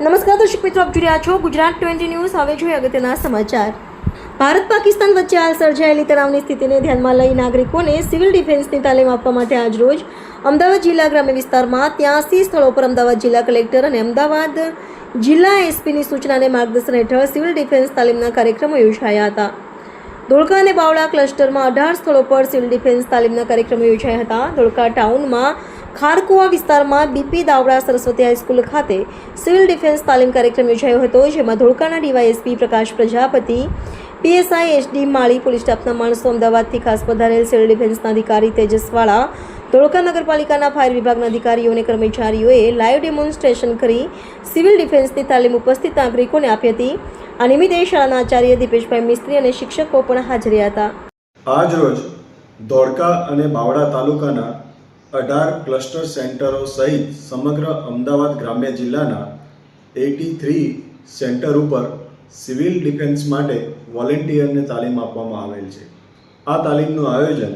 નમસ્કાર, દર્શક મિત્રો, આપ જોઈ છો ગુજરાત ટ્વેન્ટી ન્યૂઝ. હવે જોઈએ અગત્યના સમાચાર. ભારત પાકિસ્તાન વચ્ચે હાલ સર્જાયેલી તણાવની સ્થિતિને ધ્યાનમાં લઈ નાગરિકોને સિવિલ ડિફેન્સની તાલીમ આપવા માટે આજરોજ અમદાવાદ જિલ્લા ગ્રામ્ય વિસ્તારમાં ત્યાંસી સ્થળો પર અમદાવાદ જિલ્લા કલેક્ટર અને અમદાવાદ જિલ્લા એસપીની સૂચનાને માર્ગદર્શન હેઠળ સિવિલ ડિફેન્સ તાલીમના કાર્યક્રમો યોજાયા હતા. ધોળકા અને બાવળા ક્લસ્ટરમાં અઢાર સ્થળો પર સિવિલ ડિફેન્સ તાલીમના કાર્યક્રમો યોજાયા હતા. ધોળકા ટાઉનમાં ખારકુવા વિસ્તારમાં BP Davda Saraswati high school ખાતે સિવિલ ડિફેન્સ તાલીમ કાર્યક્રમ યોજાયો હતો, જેમાં ધોળકાના DYSP Prakash Prajapati, PSI HD Mali police સ્ટાફના માણસો અમદાવાદથી ખાસ પધારેલ સિવિલ ડિફેન્સના અધિકારી તેજસવાળા, ધોળકા નગરપાલિકાના ફાયર વિભાગના અધિકારીઓ અને કર્મચારીઓએ લાઈવ ડેમોન્સ્ટ્રેશન કરી સિવિલ ડિફેન્સની તાલીમ ઉપસ્થિત નાગરિકોને આપી હતી. આ નિમિત્તે શાળાના આચાર્ય દીપેશભાઈ મિસ્ત્રી અને શિક્ષકો પણ હાજર હતા. આજ રોજ ધોળકા અને બાવડા તાલુકાના અઢાર ક્લસ્ટર સેન્ટરો સહિત સમગ્ર અમદાવાદ ગ્રામ્ય જિલ્લાના એટી થ્રી સેન્ટર ઉપર સિવિલ ડિફેન્સ માટે વોલેન્ટિયરને તાલીમ આપવામાં આવેલ છે. આ તાલીમનું આયોજન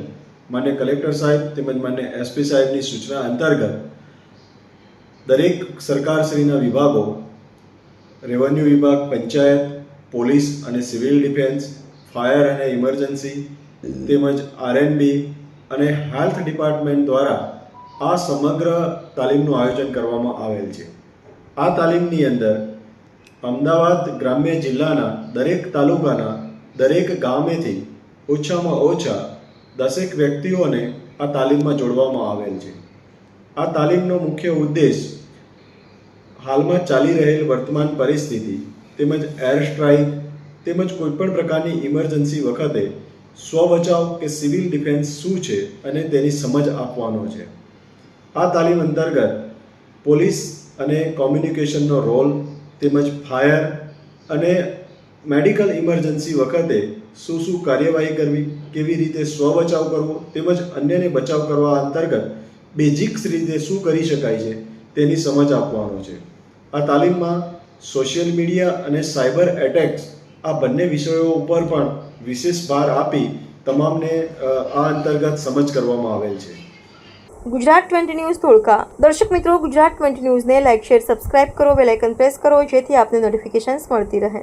માન્ય કલેક્ટર સાહેબ તેમજ માન્ય એસપી સાહેબની સૂચના અંતર્ગત દરેક સરકારશ્રીના વિભાગો, રેવન્યુ વિભાગ, પંચાયત, પોલીસ અને સિવિલ ડિફેન્સ, ફાયર અને ઇમરજન્સી તેમજ આરએનબી અને હેલ્થ ડિપાર્ટમેન્ટ દ્વારા આ સમગ્ર તાલીમનું આયોજન કરવામાં આવેલ છે. આ તાલીમની અંદર અમદાવાદ ગ્રામ્ય જિલ્લાના દરેક તાલુકાના દરેક ગામેથી ઓછામાં ઓછા દસેક વ્યક્તિઓને આ તાલીમમાં જોડવામાં આવેલ છે. આ તાલીમનો મુખ્ય ઉદ્દેશ હાલમાં ચાલી રહેલ વર્તમાન પરિસ્થિતિ તેમજ એર સ્ટ્રાઇક તેમજ કોઈપણ પ્રકારની ઇમરજન્સી વખતે સ્વ બચાવ કે સિવિલ ડિફેન્સ શું છે અને તેની સમજ આપવાનો છે. આ તાલીમ અંતર્ગત પોલીસ અને કોમ્યુનિકેશનનો રોલ તેમજ ફાયર અને મેડિકલ ઇમરજન્સી વખતે શું શું કાર્યવાહી કરવી, કેવી રીતે સ્વ બચાવ કરવો તેમજ અન્યને બચાવ કરવા અંતર્ગત બેઝિક્સ રીતે શું કરી શકાય છે તેની સમજ આપવાનો છે. આ તાલીમમાં સોશિયલ મીડિયા અને સાયબર એટેક્સ આ બંને વિષયો ઉપર પણ વિશેષ ભાર આપી તમામને આ અંતર્ગત સમજ કરવામાં આવેલ છે. ગુજરાત ટ્વેન્ટી ન્યૂઝ ધોળકા દર્શક મિત્રો, ગુજરાત ટ્વેન્ટી ન્યૂઝને લાઇક શેર, સબસ્ક્રાઇબ કરો, બેલ આઇકન પ્રેસ કરો, જેથી આપને નોટિફિકેશન્સ મળતી રહે.